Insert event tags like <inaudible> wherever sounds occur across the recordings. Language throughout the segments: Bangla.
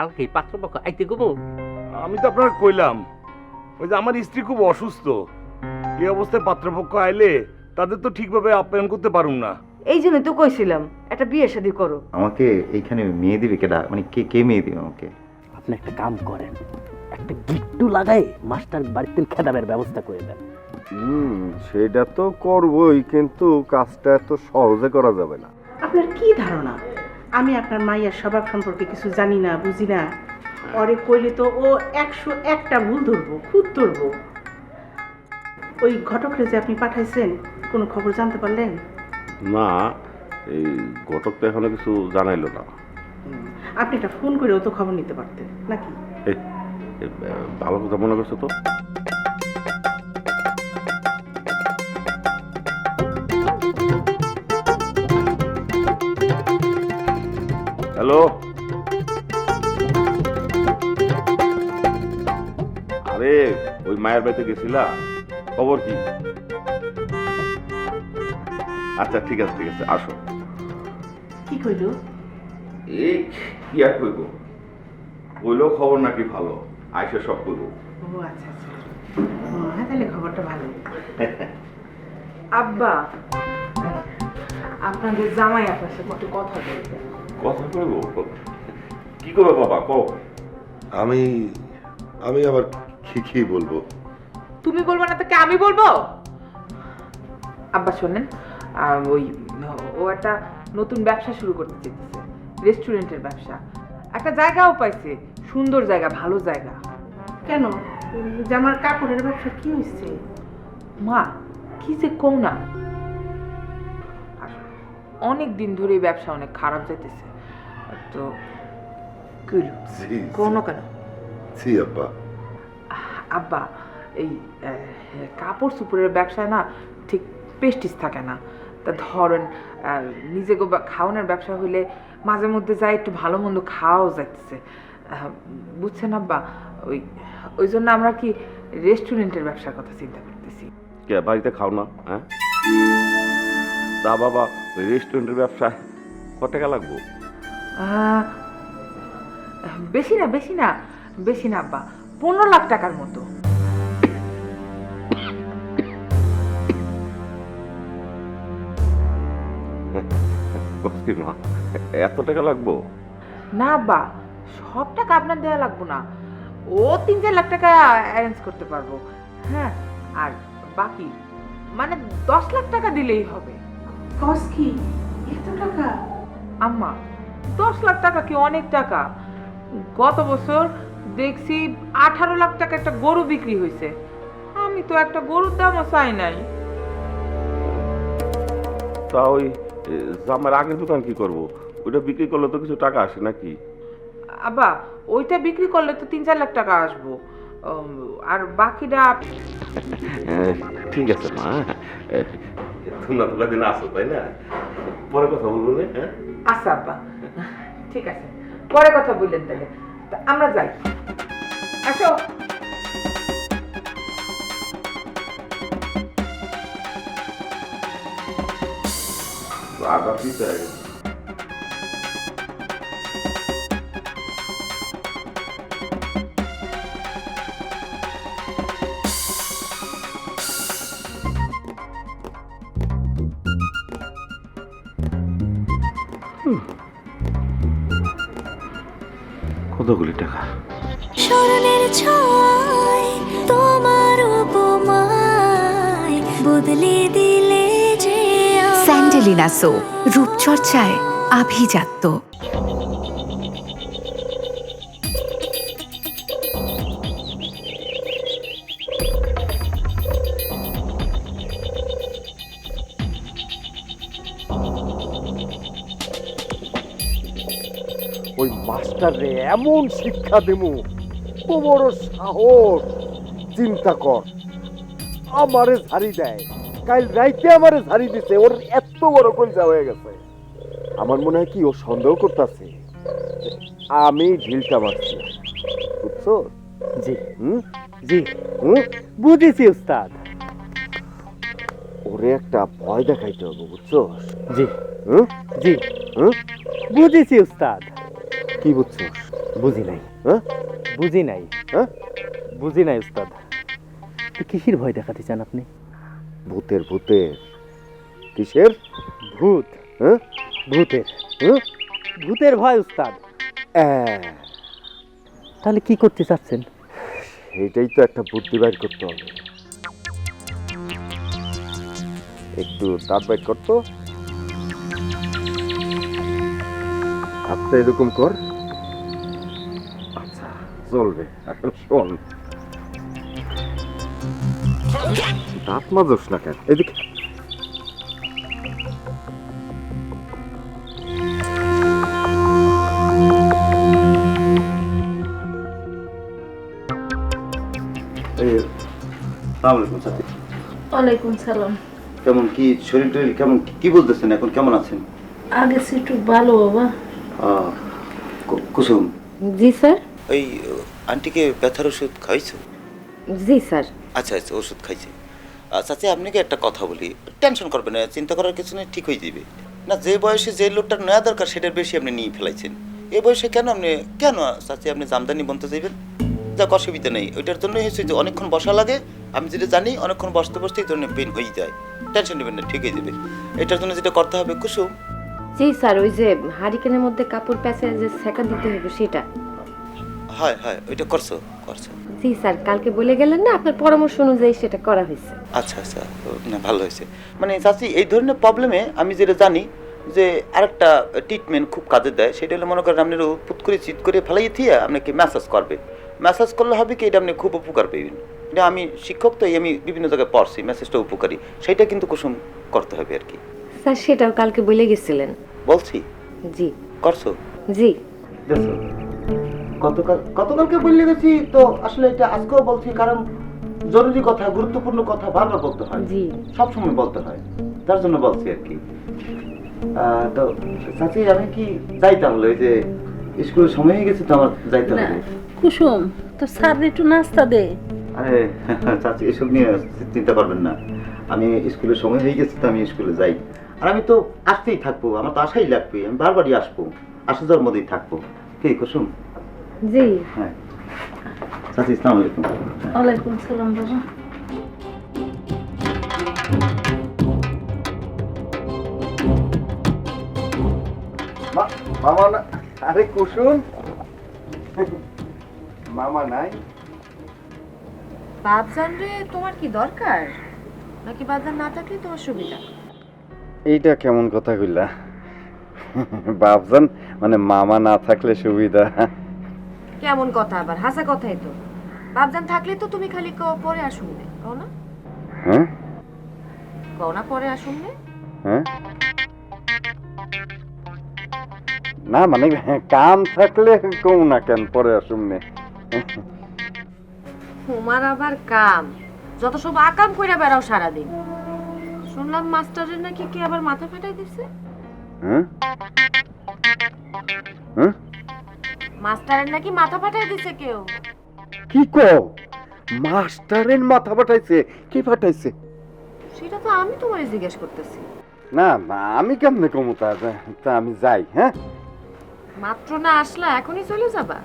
থাকে পাত্রপক্ষ আইতে গবো আমি তো আপনার কইলাম ওই যে আমার স্ত্রী খুব অসুস্থ। এই অবস্থায় পাত্রপক্ষ আইলে তাদের তো ঠিকভাবে আপ্যায়ন করতে পারুম না। এই জন্য তো কইছিলাম একটা বিয়ে শাদী করো। আমাকে এইখানে মেয়ে দিবে কেডা? মানে কে কে মেয়ে দিবে আমাকে? আপনি একটা কাম করেন একটা গিট্টু লাগাই মাস্টার বাড়িতে খেদাবের ব্যবস্থা করে দেন। হুম সেটা তো করবই কিন্তু কাজটা এত সহজে করা যাবে না। আপনার কি ধারণা? আমি আপনার মাইয়ার স্বভাব সম্পর্কে কিছু জানি না বুঝি না। পরে কইলে তো ও একশো একটা ভুল ধরবো খুদ ধরবো। ওই ঘটকরে যে আপনি পাঠাইছেন কোনো খবর জানতে পারলেন? না এই ঘটক তো এখনও কিছু জানাইলো না। আপনি একটা ফোন করেও তো খবর নিতে পারতেন নাকি? ভালো কথা মনে করছ তো? হ্যালো। আরে ওই মায়ের বাড়িতে গেছিলা? খবর কি? আচ্ছা ঠিক আছে ঠিক আছে আসো। কি কইলো? এই কি আর কইব? কইলো খবর নাকি ভালো আইসা সব কইব। ও আচ্ছা আচ্ছা। ও, হ্যাঁ তাহলে খবরটা ভালো। আব্বা আপনাদের জামাই আপনার সাথে একটু কথা বলতে কথা কইব কি করবে বাবা কও। আমি আমি আবার কি কি বলব? তুমি বলব না তাকে আমি বলব? আব্বা শোনেন ওই ও একটা নতুন ব্যবসা শুরু করতে চেয়েছে রেস্টুরেন্টের ব্যবসা। একটা জায়গাও পাইছে সুন্দর জায়গা ভালো জায়গা। কেন? জামার কাপড়ের ব্যবসা কি হয়েছে মা কি যে কও না। অনেক দিন ধরে এই ব্যবসা অনেক খারাপ যাইতেছে। তো জি, কোনো কেন? জি আব্বা। আব্বা এই আহ, কাপড় চুপড়ের ব্যবসায় না ঠিক পেস্টিস থাকে না। তা ধরেন আহ, নিজে গো বা- খাওয়ানোর ব্যবসা হইলে মাঝে মধ্যে যাই একটু ভালো মন্দ খাওয়াও যাইতেছে। আহ, বুঝছেন আব্বা? ওই ওই জন্য আমরা কি রেস্টুরেন্টের ব্যবসার কথা চিন্তা করতেছি। কে বাড়িতে খাও না হ্যাঁ? তা বাবা ওই রেস্টুরেন্টের ব্যবসায় কত টাকা লাগবো? বেশি না বেশি না বেশি না আব্বা পনেরো লাখ টাকার মতো। মা এত টাকা লাগবো? না আব্বা সব টাকা আপনার দেওয়া লাগবো না। ও তিন চার লাখ টাকা অ্যারেঞ্জ করতে পারব। হ্যাঁ আর বাকি মানে দশ লাখ টাকা দিলেই হবে। কস কি? এত টাকা? আম্মা দশ লাখ টাকা কি অনেক টাকা? গত বছর দেখছি আঠারো লাখ টাকা একটা গরু বিক্রি হয়েছে। আমি তো একটা গরুর দামও চাই নাই। তা ওই জামার আগের দোকান কি করব? ওইটা বিক্রি করলে তো কিছু টাকা আসে নাকি? আব্বা ওইটা বিক্রি করলে তো তিন চার লাখ টাকা আসব। আর বাকিটা ঠিক আছে মা। তোমরা তো কদিন আসো তাই না? পরে কথা বলব না হ্যাঁ? আচ্ছা আব্বা। ঠিক আছে। পরে কথা বললেন তাহলে। আমরা যাই। আসো। আগা পিছে কতগুলি টাকা স্মরণের ছয় তোমার উপমায় বদলে দিলে যে। স্যান্ডেলিনা সো রূপচর্চায় আভিজাত্য মাস্টারে এমন শিক্ষা দেবো তো বড় সাহস। চিন্তা কর আমারে ঝাড়ি দেয়। কাল রাইতে আমারে ঝাড়ি দিছে ওর এত বড় কলজা হয়ে গেছে। আমার মনে হয় কি ও সন্দেহ করতেছে। আমি ঢিলটা মারছি। বুঝছ? জি। হুম? জি। হুম? বুঝেছি উস্তাদ। ওরে একটা ভয় দেখাইতে হবে বুঝছ? জি। হুম? জি। হুম? বুঝেছি উস্তাদ। কি বুঝছ? বুঝি নাই। হ্যাঁ? বুঝি নাই। হ্যাঁ? বুঝি নাই উস্তাদ। তো কিসের ভয় দেখাতে চান আপনি? ভূতের ভূতের। কিসের? ভূত। হ্যাঁ? ভূতের। হ্যাঁ? ভূতের ভয় উস্তাদ। তাহলে কি করতে চাচ্ছেন? এটাই তো একটা বুদ্ধি বাইর করতে হবে। একটু দাঁত বাইর করতো। হাতটা এরকম কর। আচ্ছা চলবে এখন শোন। দাঁত মাজস না কেন? এদিকে। ওয়ালাইকুম সালাম। কেমন কি? শরীর টরীর কেমন? কি বলতেছেন এখন? কেমন আছেন? আগে একটু ভালো বাবা। কুসুম। জি স্যার। ওই আন্টিকে ব্যথার ওষুধ খাইছো জি স্যার। আচ্ছা আচ্ছা ওষুধ খাইছে। চাচি আপনাকে একটা কথা বলি? টেনশন করবেন না চিন্তা করার কিছু নেই ঠিক হয়ে যাবে। না যে বয়সে যে লোকটা নেওয়া দরকার সেটার বেশি আপনি নিয়ে ফেলাইছেন। এই বয়সে কেন আপনি কেন চাচি আপনি জামদানি বনতে যাবেন যাক অসুবিধা নেই। ওইটার জন্যই হয়েছে যে অনেকক্ষণ বসা লাগে। আমি যেটা জানি অনেকক্ষণ বসতে বসতে এই ধরনের পেন হয়ে যায়। টেনশন নেবেন না ঠিক হয়ে যাবে। এটার জন্য যেটা করতে হবে কুসুম জি স্যার ওই যে হারিকেনের মধ্যে কাপড় প্যাঁচে যে সেকা দিতে হবে সেটা। হয় হয় ওইটা করছ করছ। জি স্যার কালকে বলে গেলেন না আপনার পরামর্শ অনুযায়ী সেটা করা হয়েছে। আচ্ছা আচ্ছা না ভালো হয়েছে। মানে চাচি এই ধরনের প্রবলেমে আমি যেটা জানি যে আরেকটা ট্রিটমেন্ট খুব কাজে দেয় সেটা হলো মনে করেন আপনি পুত করে চিট করে ফেলাই দিয়ে আপনাকে ম্যাসাজ করবে? ম্যাসাজ করলে হবে কি এটা আপনি খুব উপকার পাবেন এটা আমি শিক্ষক তো আমি বিভিন্ন জায়গায় পড়ছি মেসেজটা উপকারী। সেটা কিন্তু কুসুম করতে হবে আর কি। স্যার সেটাও কালকে বলে গেছিলেন। বলছি? জি। করছ? জি। দেখো গতকাল গতকালকে বললে গেছি তো আসলে এটা আজকেও বলছি কারণ জরুরি কথা গুরুত্বপূর্ণ কথা বারবার বলতে হয়। জি। সব সময় বলতে হয়। তার জন্য বলছি আর কি। তো চাচি আমি কি যাই তাহলে ওই যে স্কুলের সময় হয়ে গেছে তো আমার যাইতে হবে। কুসুম তো স্যার একটু নাস্তা দে। আরে <laughs> চাচি এসব নিয়ে চিন্তা করবেন না। আমি স্কুলের সময় হয়ে গেছে তো আমি স্কুলে যাই। আর আমি তো আসতেই থাকব আমার তো আশাই লাগবে আমি বারবারই আসব আসা যাওয়ার মধ্যেই থাকব। কি কুসুম? জি। হ্যাঁ। চাচি আলাইকুম। ওয়ালাইকুম সালাম বাবা। মামা না আরে কুসুম। মামা নাই। বাবজান রে তোমার কি দরকার? নাকি বাবজান না থাকলে তোমার সুবিধা এইটা কেমন কথা কইলা? বাপজান মানে মামা না থাকলে সুবিধা। কেমন কথা আবার? হাসা কথাই তো। বাবজান থাকলে তো তুমি খালি কও পরে আসুন নে। কও না। হ্যাঁ? কও না পরে আসুন নে। হ্যাঁ? না মানে কাম থাকলে কম না কেন পরে আসুন নে। তোমার আবার কাম। যত সব আকাম কইরা বেড়াও সারাদিন। শুনলাম মাস্টারের নাকি কে আবার মাথা ফাটাই দিছে? হ্যাঁ? হ্যাঁ? মাস্টারের নাকি মাথা ফাটাই দিছে কেউ? কি কও? মাস্টারের মাথা পাঠাইছে কি পাঠাইছে সেটা তো আমি তোমারে জিজ্ঞেস করতেছি। না আমি কেমনে কমু তা তা আমি যাই হ্যাঁ? মাত্র না আসলা এখনই চলে যাবা?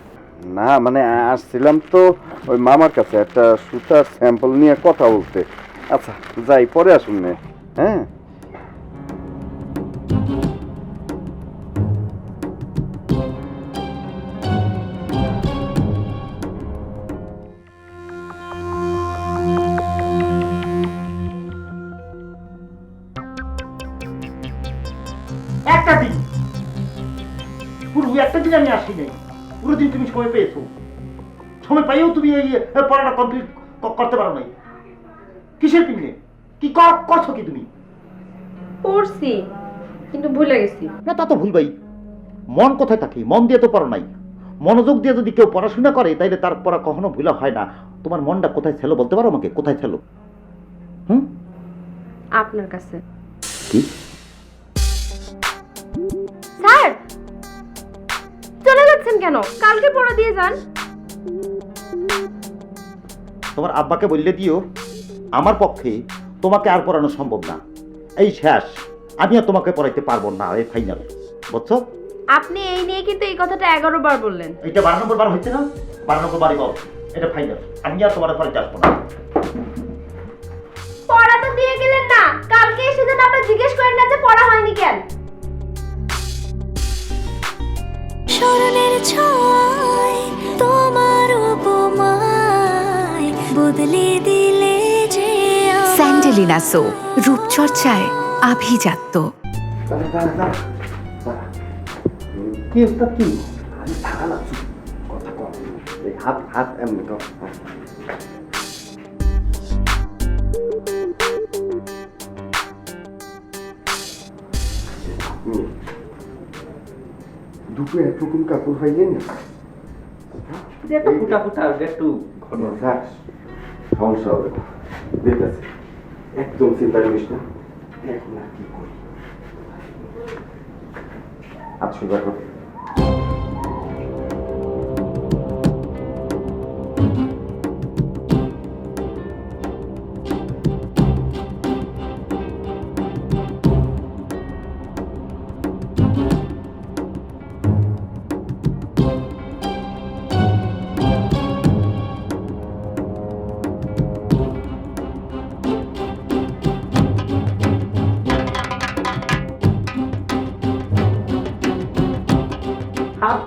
না মানে আসছিলাম তো ওই মামার কাছে একটা সুতার স্যাম্পল নিয়ে কথা বলতে। আচ্ছা যাই পরে আসুন নে। হ্যাঁ। একটা দিন। পুরো একটা দিন আমি আসি নাই। পুরো দিন তুমি সময় পেয়েছ। সময় পাইও তুমি এই পড়াটা কমপ্লিট করতে পারো নাই। কিসের পিছনে কি করছ কি তুমি? পড়ছি কিন্তু ভুলে গেছি। না তা তো ভুলবাই। মন কোথায় থাকে? মন দিয়ে তো পড়া নাই। মনোযোগ দিয়ে যদি কেউ পড়াশোনা করে তাইলে তার পড়া কখনো ভুলা হয় না। তোমার মনটা কোথায় ছিল বলতে পারো আমাকে? কোথায় ছিল? হুম? আপনার কাছে। কি? স্যার! চলে যাচ্ছেন কেন? কালকে পড়া দিয়ে যান। তোমার আব্বাকে বললে দিও আমার পক্ষে তোমাকে আর পড়ানো সম্ভব না। এই শেষ আমি আর তোমাকে পড়াইতে পারব না এই ফাইনাল বুঝছ? আপনি এই নিয়ে কিন্তু এই কথাটা এগারো বার বললেন। এইটা বারো নম্বর বার হচ্ছে না? বারো নম্বর বাড়ি পাও এটা ফাইনাল আমি আর তোমার ঘরে আসব না। পড়া তো দিয়ে গেলেন না। কালকে এসে যেন আপনি জিজ্ঞেস করেন না যে পড়া হয়নি কেন। স্মরণের ছয় তোমার উপমায় বদলে দিলে স্যান্ডেলিনা সো রূপচর্চায় আভিজাত্য। হাত হাত দুটো একরকম কাপড় পাইলেন না? ফুটা ফুটা একটু থাক, সমস্যা হবে না। দেখতেছি একদম চিন্তা করিস না। এখন আর কি করি? আচ্ছা দেখো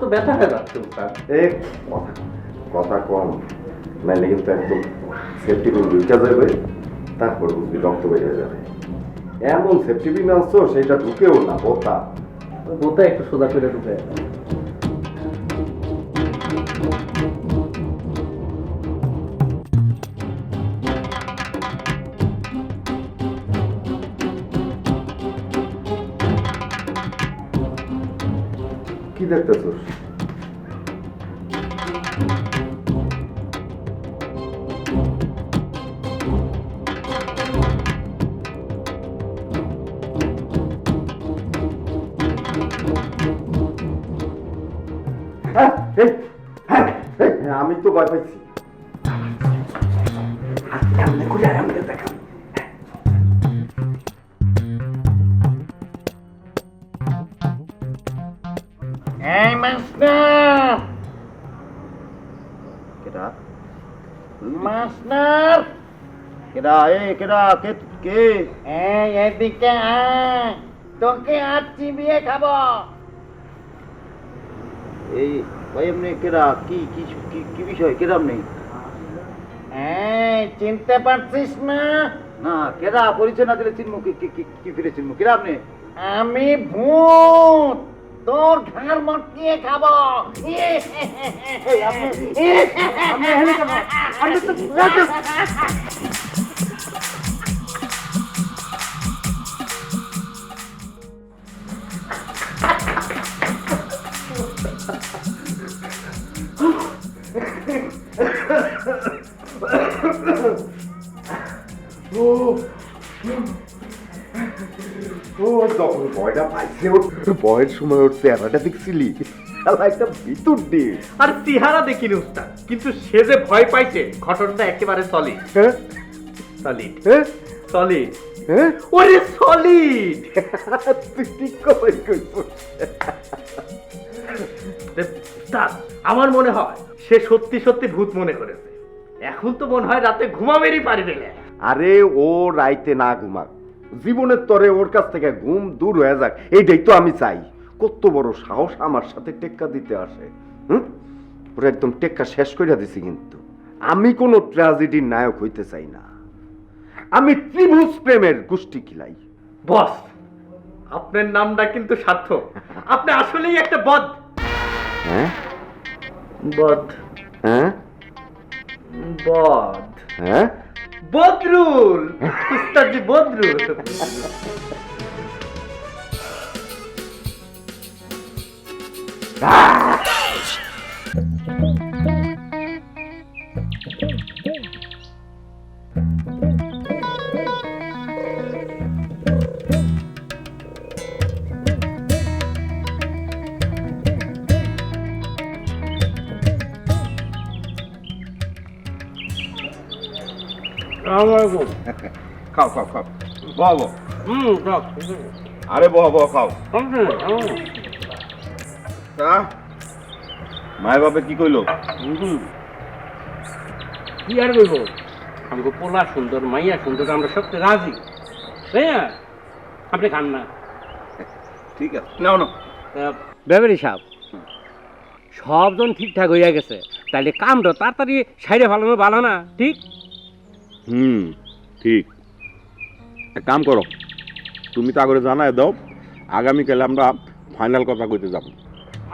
তো ব্যথা হয়ে যাচ্ছে স্যার এক কথা কথা কম। নাইলে কিন্তু একদম সেফটি পিন ঢুকে যাবে তারপর বুঝবি রক্ত বেরিয়ে যাবে। এমন সেফটি পিন আনছো সেটা ঢুকেও না বোতা। বোতা একটু সোজা করে ঢুকে। কি দেখতেছোস হ্যাঁ, হ্যাঁ, আমি তো ভয় পাইছি। কেডা এ কেডা কে কে? এই এদিকে আয় তোকে আজ চিবিয়ে খাব। এই ভাই এমনি কেডা কি কি কি বিষয়? কেডা নেই? এই চিনতে পারছিস না? না কেডা পরিচয় না দিলে চিনমু কি কি কি- ফিরে চিনমু? কেডা আপনি আমি ভূত তোর ঘাড় মটকিয়ে খাব। <coughs> ও যখন ভয়টা পাইছে ওর ভয়ের সময় ওর চেহারাটা দেখছিলি? শালা একটা ভিতর দিয়ে আর চেহারা দেখিনি উস্তাদ কিন্তু সে যে ভয় পাইছে ঘটনাটা একেবারে সলিড হ্যাঁ? সলিড হ্যাঁ? সলিড হ্যাঁ? ওরে সলিড তুই ঠিক করে আমার মনে হয় সে সত্যি সত্যি ভূত মনে করেছে। এখন তো মনে হয় রাতে ঘুমাবেরই পারবে না। আরে ও রাইতে না ঘুমাক। জীবনের তরে ওর কাছ থেকে ঘুম দূর হয়ে যাক এইটাই তো আমি চাই। কত বড় সাহস আমার সাথে টেক্কা দিতে আসে হুম? ওরা একদম টেক্কা শেষ করে দিছি কিন্তু। আমি কোনো ট্র্যাজেডির নায়ক হইতে চাই না। আমি ত্রিভুজ প্রেমের গোষ্ঠী খিলাই। বস আপনার নামটা কিন্তু সার্থক। আপনি আসলেই একটা বদ। হ্যাঁ? বদ। হ্যাঁ? বদ হ্যাঁ বদরুল উস্তাদজি বদরুল খাও খাও খাও। বহ বহ আরে বহ বহ খাও। তা? মায়ের বাপে কি কইলো? কি আর বলব আমাকে পোলা সুন্দর মাইয়া সুন্দর আমরা সবচেয়ে রাজি। না আপনি খান না। ঠিক আছে নাও না ব্যাপারি সাহেব সবজন ঠিকঠাক হইয়া গেছে তাহলে কামটা তাড়াতাড়ি সাইডে ভালো ভালো না ঠিক? হুম ঠিক। এক কাম করো তুমি তা করে জানায় দাও আগামীকালে আমরা ফাইনাল কথা কইতে যাব।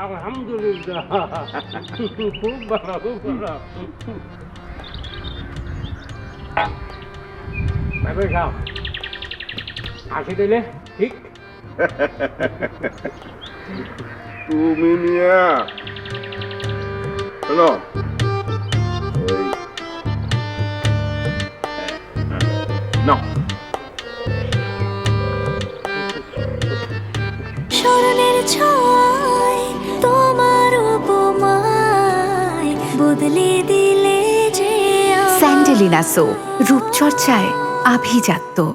আলহামদুলিল্লাহ। খুব ভালো খুব ভালো ব্যাপারি সাহেব আসি দিলে ঠিক তুমি নিয়া। শোনো আমায়। সো রূপচর্চায় আভিজাত্য।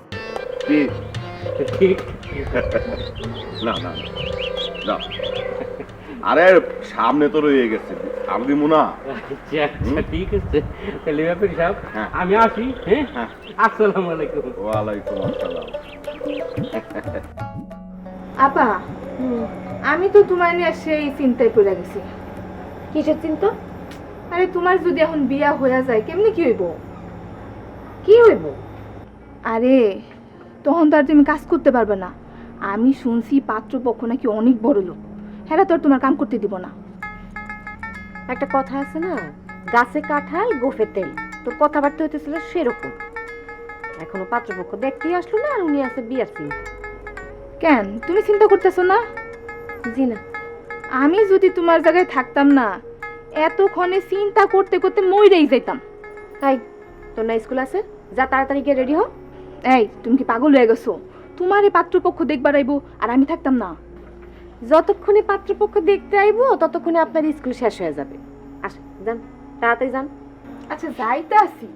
না না না, না। আরে সামনে তো রয়ে গেছে। আমি দিব না। আচ্ছা আচ্ছা ঠিক আছে। তাহলে ব্যাপারি সাহেব হ্যাঁ। আমি আসি হ্যাঁ? হ্যাঁ। আসসালামু আলাইকুম। ওয়ালাইকুম আসসালাম। আপা আমি তো তোমার নিয়ে সেই চিন্তায় পড়ে গেছি। কিসের চিন্তা? আরে তোমার যদি এখন বিয়া হয়ে যায় কেমনি কি হইব? কি হইব? আরে তখন তো আর তুমি কাজ করতে পারবে না। আমি শুনছি পাত্রপক্ষ নাকি অনেক বড় লোক। হ্যাঁ তো আর তোমার কাম করতে দিব না। একটা কথা আছে না? গাছে কাঁঠাল গোফে তেল। তোর কথাবার্তা হইতেছিল সেরকম। এখনও পাত্রপক্ষ দেখতেই আসলো না আর উনি আছে বিয়ার চিন্তা কেন? তুমি চিন্তা করতেছো না? জি না। আমি যদি তোমার জায়গায় থাকতাম না এতক্ষণে চিন্তা করতে করতে মইরেই যাইতাম। তাই তোর না স্কুল আছে? যা তাড়াতাড়ি গিয়ে রেডি হ। এই, তুমি কি পাগল হয়ে গেছো? তোমার এই পাত্রপক্ষ দেখবার আইবো আর আমি থাকতাম না। যতক্ষণে পাত্রপক্ষ দেখতে আইবো, ততক্ষণে আপনার স্কুল শেষ হয়ে যাবে। আস, যান, তাড়াতাড়ি যান। আচ্ছা যাইতে আসি।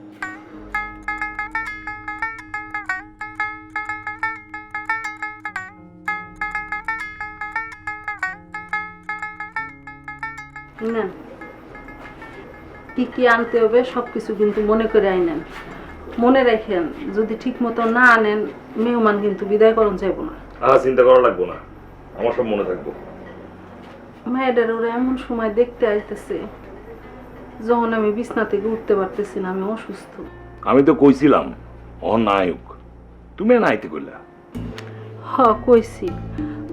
না, কি কি আনতে হবে সব কিছু কিন্তু মনে করে আইনেন মনে রাখেন যদি ঠিক মতো না আনেন মেহমান কিন্তু বিদায় করণ যাইব না। আর চিন্তা করা লাগবো না। আমার সব মনে থাকব। মেয়েদের ওরা এমন সময় দেখতে আইতেছে যখন আমি বিছনা থেকে উঠতে পারতেছি না আমি অসুস্থ। আমি তো কইছিলাম ও নায়ক। তুমি না আইতে কইলা। হ কইছি।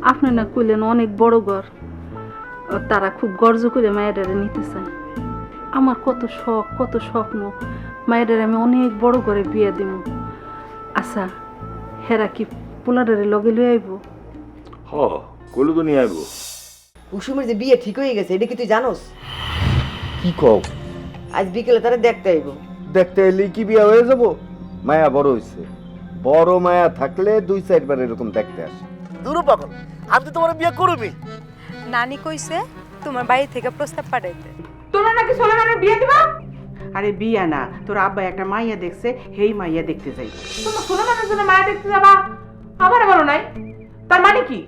আপনি না কইলেন অনেক বড় ঘর। তারা খুব গর্জ করে মায়েরারে নিতে চায়। আমার কত শখ কত স্বপ্ন। মায়েরারে আমি অনেক বড় করে বিয়ে দিব আচ্ছা হেরা কি পোলাডারে লগে লই আইব? হ কইলে তো নিয়ে আইবো। কুসুমের যে বিয়ে ঠিক হয়ে গেছে এটা কি তুই জানোস? কি কও? আজ বিকেলে তারা দেখতে আইব। দেখতে এলে কি বিয়া হয়ে যাব? মায়া বড় হইছে। বড় মায়া থাকলে দুই চারবার এরকম দেখতে আসে। দূর পাগল আমি তো তোমার বিয়ে করবি নানি কইছে তোমার বাড়ি থেকে প্রস্তাব পাঠাইতে। তোমরা নাকি সোলেমানের বিয়ে দিবা? আরে বিয়া না, তোর আব্বা একটা মাইয়া দেখছে, হেই মাইয়া দেখতে যাই। তোমরা সোনা জন্য মায়া দেখতে যাবা? আবার বলো নাই? তার মানে কি?